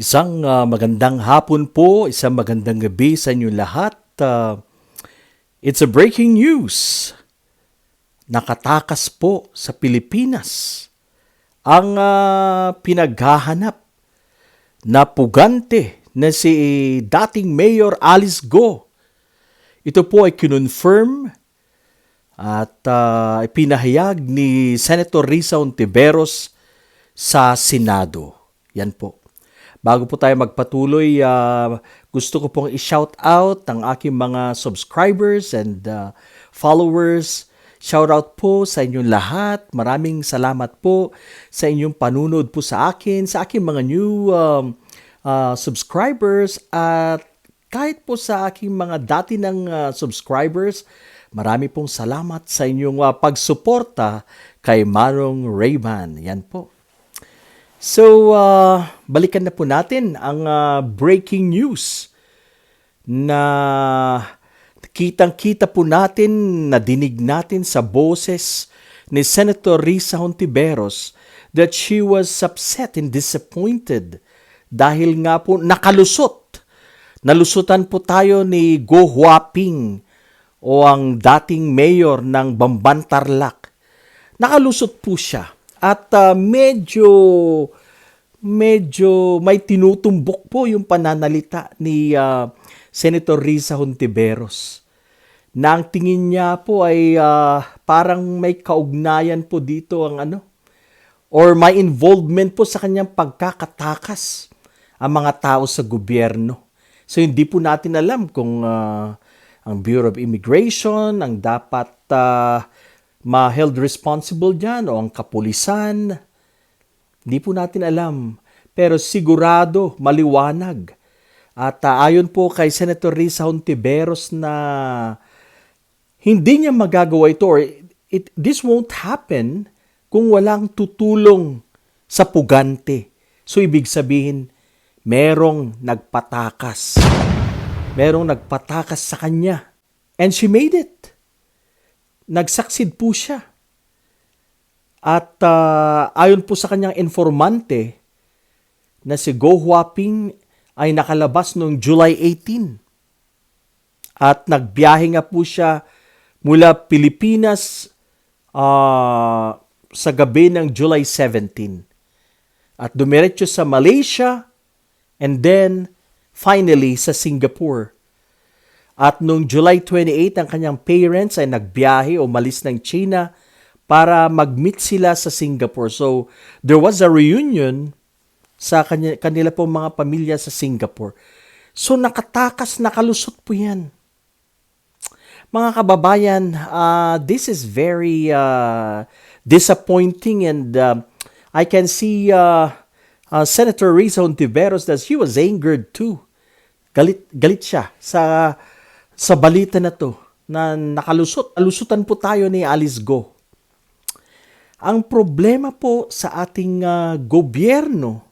Isang ah, magandang hapon po, isang magandang gabi sa inyo lahat. Ah, it's a breaking news. Nakatakas po sa Pilipinas ang ah, pinaghahanap na pugante na si dating Mayor Alice Go. Ito po ay kinonfirm at ah, ipinahayag ni Senator Risa Ontiveros sa Senado. Yan po. Bago po tayo magpatuloy, ah, gusto ko pong i-shout out ang aking mga subscribers and ah, followers. Shout out po sa inyong lahat. Maraming salamat po sa inyong panunod po sa akin, sa aking mga new um, ah, subscribers at kahit po sa aking mga dati ng ah, subscribers, marami pong salamat sa inyong ah, pagsuporta kay Marong Rayman. Yan po. So, uh, balikan na po natin ang uh, breaking news na kitang-kita po natin, nadinig natin sa boses ni Senator Risa Hontiveros that she was upset and disappointed dahil nga po nakalusot. Nalusutan po tayo ni Go Huaping o ang dating mayor ng Bamban Tarlac. Nakalusot po siya at uh, medyo medyo may tinutumbok po yung pananalita ni uh, Senator Risa Hontiveros na tingin niya po ay uh, parang may kaugnayan po dito ang ano or may involvement po sa kanyang pagkakatakas ang mga tao sa gobyerno. So hindi po natin alam kung uh, ang Bureau of Immigration ang dapat uh, ma-held responsible dyan o ang kapulisan. Hindi po natin alam. Pero sigurado, maliwanag. At uh, ayon po kay Senator Risa Hontiveros na hindi niya magagawa ito or it, this won't happen kung walang tutulong sa pugante. So ibig sabihin, merong nagpatakas. Merong nagpatakas sa kanya. And she made it nagsaksid po siya. At uh, ayon po sa kanyang informante na si Go Huaping ay nakalabas noong July 18. At nagbiyahe nga po siya mula Pilipinas uh, sa gabi ng July 17. At dumiretso sa Malaysia and then finally sa Singapore. At noong July 28, ang kanyang parents ay nagbiyahe o malis ng China para mag-meet sila sa Singapore. So, there was a reunion sa kanya, kanila po mga pamilya sa Singapore. So, nakatakas, nakalusot po yan. Mga kababayan, uh, this is very uh, disappointing and uh, I can see uh, uh, Senator Risa Ontiveros that she was angered too. Galit, galit siya sa sa balita na to na nakalusot. Alusutan po tayo ni Alice Go. Ang problema po sa ating uh, gobyerno,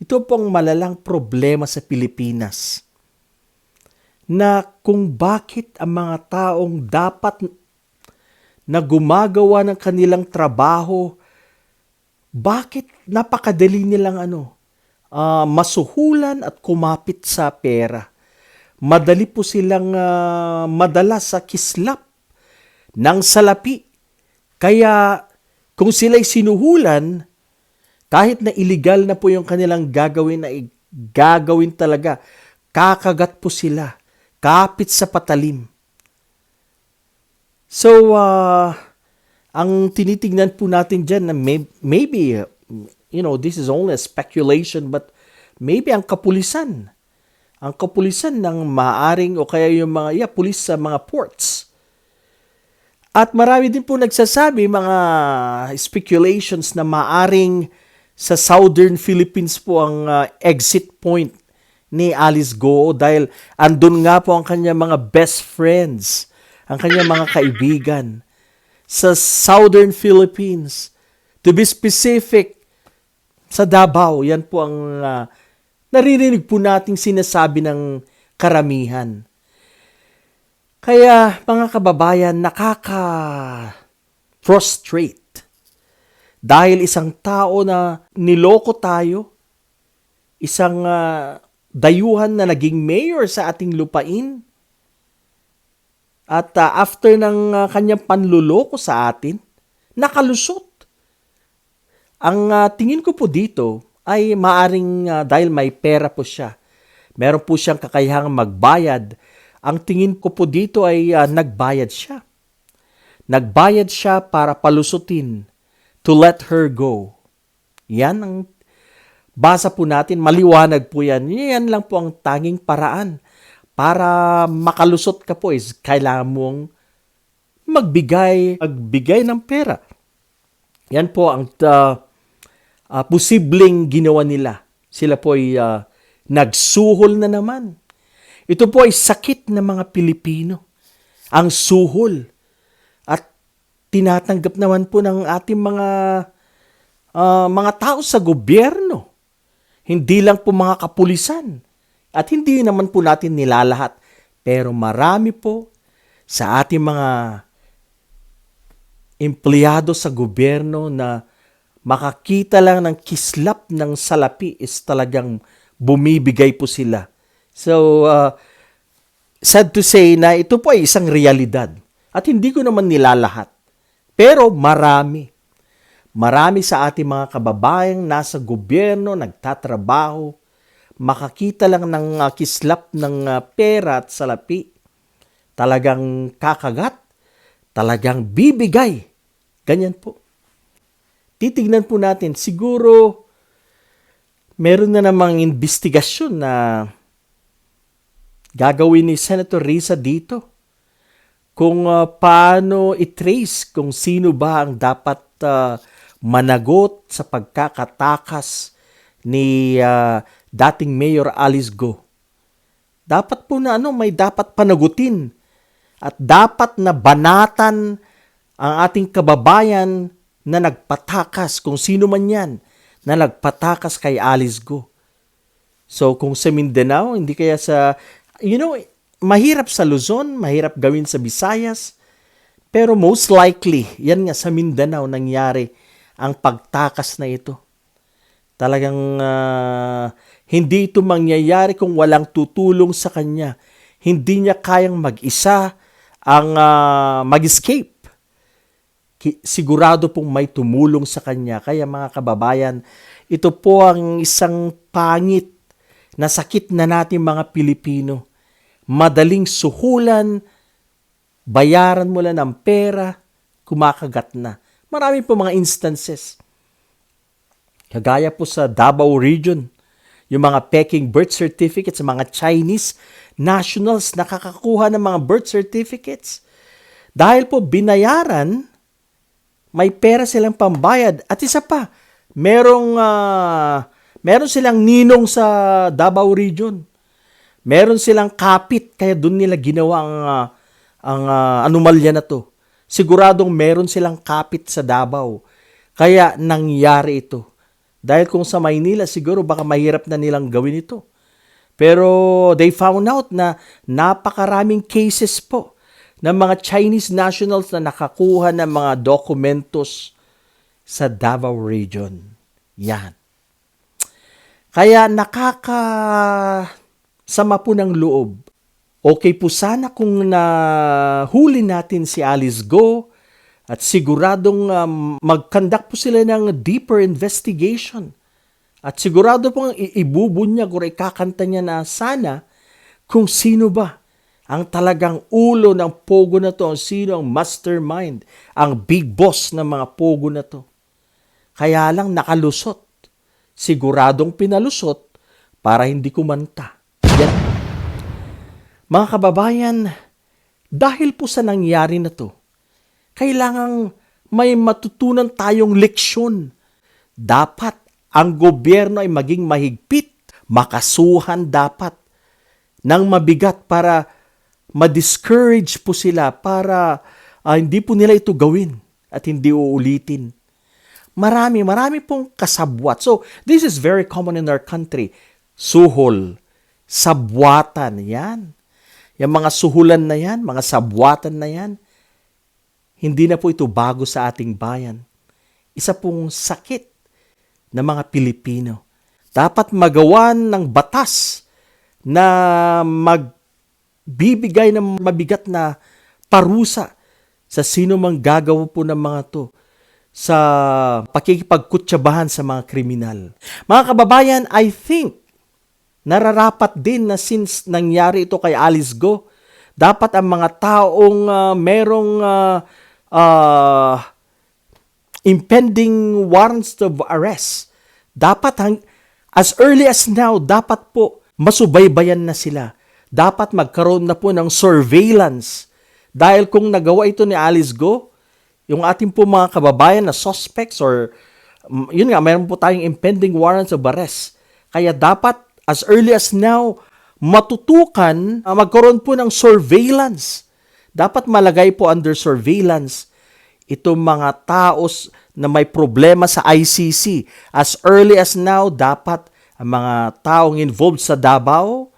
ito pong malalang problema sa Pilipinas na kung bakit ang mga taong dapat na gumagawa ng kanilang trabaho, bakit napakadali nilang ano, uh, masuhulan at kumapit sa pera madali po silang uh, madalas sa kislap ng salapi. Kaya kung sila'y sinuhulan, kahit na illegal na po yung kanilang gagawin na gagawin talaga, kakagat po sila, kapit sa patalim. So, uh, ang tinitingnan po natin dyan na may, maybe, you know, this is only a speculation, but maybe ang kapulisan, ang kapulisan ng maaring o kaya yung mga yeah, pulis sa mga ports. At marami din po nagsasabi mga speculations na maaring sa southern Philippines po ang uh, exit point ni Alice Go dahil andun nga po ang kanya mga best friends, ang kanya mga kaibigan sa southern Philippines. To be specific, sa Davao, yan po ang uh, naririnig po nating sinasabi ng karamihan. Kaya mga kababayan, nakaka-frustrate dahil isang tao na niloko tayo, isang ah, dayuhan na naging mayor sa ating lupain. At ah, after ng ah, kanyang panluloko sa atin, nakalusot. Ang ah, tingin ko po dito ay maaring ah, dahil may pera po siya. Meron po siyang kakayahang magbayad. Ang tingin ko po dito ay ah, nagbayad siya. Nagbayad siya para palusutin to let her go. Yan ang basa po natin, maliwanag po yan. Yan lang po ang tanging paraan. Para makalusot ka po is kailangan mong magbigay, magbigay ng pera. Yan po ang uh, uh, posibleng ginawa nila. Sila po ay uh, nagsuhol na naman. Ito po ay sakit ng mga Pilipino. Ang suhol. At tinatanggap naman po ng ating mga uh, mga tao sa gobyerno. Hindi lang po mga kapulisan. At hindi naman po natin nilalahat. Pero marami po sa ating mga empleyado sa gobyerno na makakita lang ng kislap ng salapi is talagang bumibigay po sila. So, uh, sad to say na ito po ay isang realidad. At hindi ko naman nilalahat. Pero marami. Marami sa ating mga kababayang nasa gobyerno, nagtatrabaho, makakita lang ng uh, kislap ng uh, pera at salapi. Talagang kakagat, talagang bibigay. Ganyan po. Titignan po natin, siguro meron na namang investigasyon na gagawin ni Senator Risa dito kung uh, paano i-trace kung sino ba ang dapat uh, managot sa pagkakatakas ni uh, dating Mayor Alice Go. Dapat po na ano, may dapat panagutin at dapat na banatan ang ating kababayan na nagpatakas kung sino man yan na nagpatakas kay Alice Go. So kung sa Mindanao, hindi kaya sa, you know, mahirap sa Luzon, mahirap gawin sa Visayas, pero most likely, yan nga sa Mindanao nangyari ang pagtakas na ito. Talagang uh, hindi ito mangyayari kung walang tutulong sa kanya. Hindi niya kayang mag-isa ang uh, mag-escape. Sigurado pong may tumulong sa kanya. Kaya mga kababayan, ito po ang isang pangit na sakit na natin mga Pilipino. Madaling suhulan, bayaran mo lang ng pera, kumakagat na. Marami po mga instances. Kagaya po sa Davao region, yung mga peking birth certificates, mga Chinese nationals nakakakuha ng mga birth certificates. Dahil po binayaran, may pera silang pambayad. At isa pa, merong, uh, meron silang ninong sa Davao region. Meron silang kapit, kaya doon nila ginawa ang, uh, ang uh, anomalya na to. Siguradong meron silang kapit sa Davao. Kaya nangyari ito. Dahil kung sa Maynila, siguro baka mahirap na nilang gawin ito. Pero they found out na napakaraming cases po ng mga Chinese nationals na nakakuha ng mga dokumentos sa Davao region. Yan. Kaya nakaka sama po ng loob. Okay po sana kung nahuli natin si Alice Go at siguradong um, mag-conduct po sila ng deeper investigation. At sigurado pong ibubunyag o ikakanta niya na sana kung sino ba ang talagang ulo ng pogo na to, ang sino ang mastermind, ang big boss ng mga pogo na to. Kaya lang nakalusot. Siguradong pinalusot para hindi kumanta. Yan. Mga kababayan, dahil po sa nangyari na to, kailangang may matutunan tayong leksyon. Dapat ang gobyerno ay maging mahigpit, makasuhan dapat ng mabigat para ma-discourage po sila para uh, hindi po nila ito gawin at hindi uulitin. Marami, marami pong kasabwat. So, this is very common in our country. Suhol, sabwatan, yan. Yung mga suhulan na yan, mga sabwatan na yan, hindi na po ito bago sa ating bayan. Isa pong sakit ng mga Pilipino. dapat magawan ng batas na magbibigay ng mabigat na parusa sa sino mang gagawa po ng mga to sa pakikipagkutsabahan sa mga kriminal. Mga kababayan, I think nararapat din na since nangyari ito kay Alice Go, dapat ang mga taong ah, merong ah, ah, impending warrants of arrest, dapat hang, as early as now, dapat po masubaybayan na sila. Dapat magkaroon na po ng surveillance. Dahil kung nagawa ito ni Alice Go, yung ating po mga kababayan na suspects or mm, yun nga, mayroon po tayong impending warrants of arrest. Kaya dapat as early as now, matutukan, uh, magkaroon po ng surveillance. Dapat malagay po under surveillance itong mga taos na may problema sa ICC. As early as now, dapat ang mga taong involved sa Davao,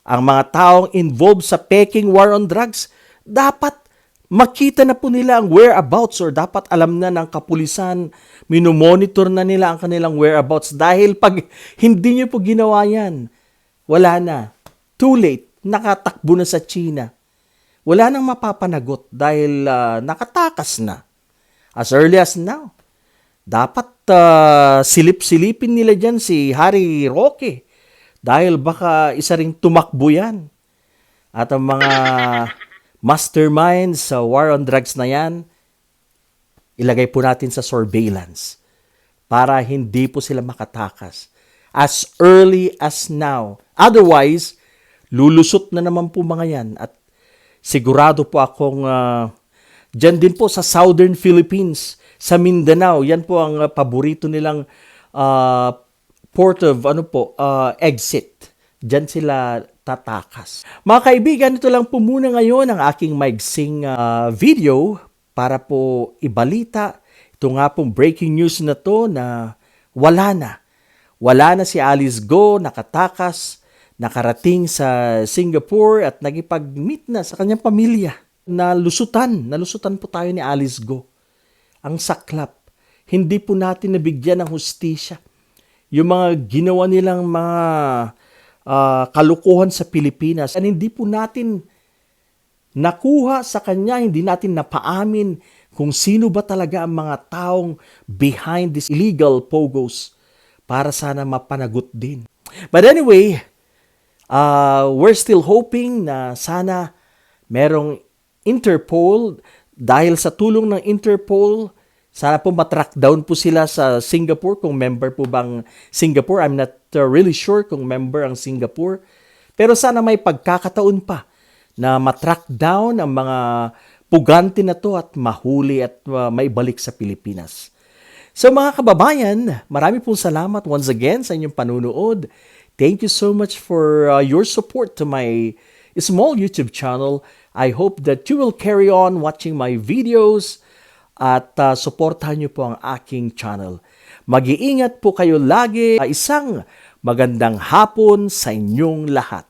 ang mga taong involved sa Peking War on Drugs, dapat makita na po nila ang whereabouts or dapat alam na ng kapulisan, minomonitor na nila ang kanilang whereabouts dahil pag hindi nyo po ginawa yan, wala na. Too late. Nakatakbo na sa China. Wala nang mapapanagot dahil ah, nakatakas na. As early as now. Dapat ah, silip-silipin nila dyan si Harry Roque dahil baka isa ring tumakbo yan. At ang mga masterminds sa war on drugs na yan, ilagay po natin sa surveillance para hindi po sila makatakas as early as now. Otherwise, lulusot na naman po mga yan at sigurado po akong uh, dyan din po sa Southern Philippines, sa Mindanao, yan po ang uh, paborito nilang uh, port of ano po, uh, exit. Diyan sila tatakas. Mga kaibigan, ito lang po muna ngayon ang aking maigsing uh, video para po ibalita. Ito nga pong breaking news na to na wala na. Wala na si Alice Go, nakatakas, nakarating sa Singapore at nagipag-meet na sa kanyang pamilya. Nalusutan, nalusutan po tayo ni Alice Go. Ang saklap, hindi po natin nabigyan ng hustisya. Yung mga ginawa nilang mga uh, kalukuhan sa Pilipinas. And hindi po natin nakuha sa kanya, hindi natin napaamin kung sino ba talaga ang mga taong behind these illegal pogos para sana mapanagot din. But anyway, uh, we're still hoping na sana merong Interpol dahil sa tulong ng Interpol sana po matrack down po sila sa Singapore kung member po bang Singapore. I'm not uh, really sure kung member ang Singapore. Pero sana may pagkakataon pa na matrack down ang mga pugante na to at mahuli at uh, maibalik sa Pilipinas. So mga kababayan, marami pong salamat once again sa inyong panunood. Thank you so much for uh, your support to my small YouTube channel. I hope that you will carry on watching my videos at uh, suportahan niyo po ang aking channel. Mag-iingat po kayo lagi. Isang magandang hapon sa inyong lahat.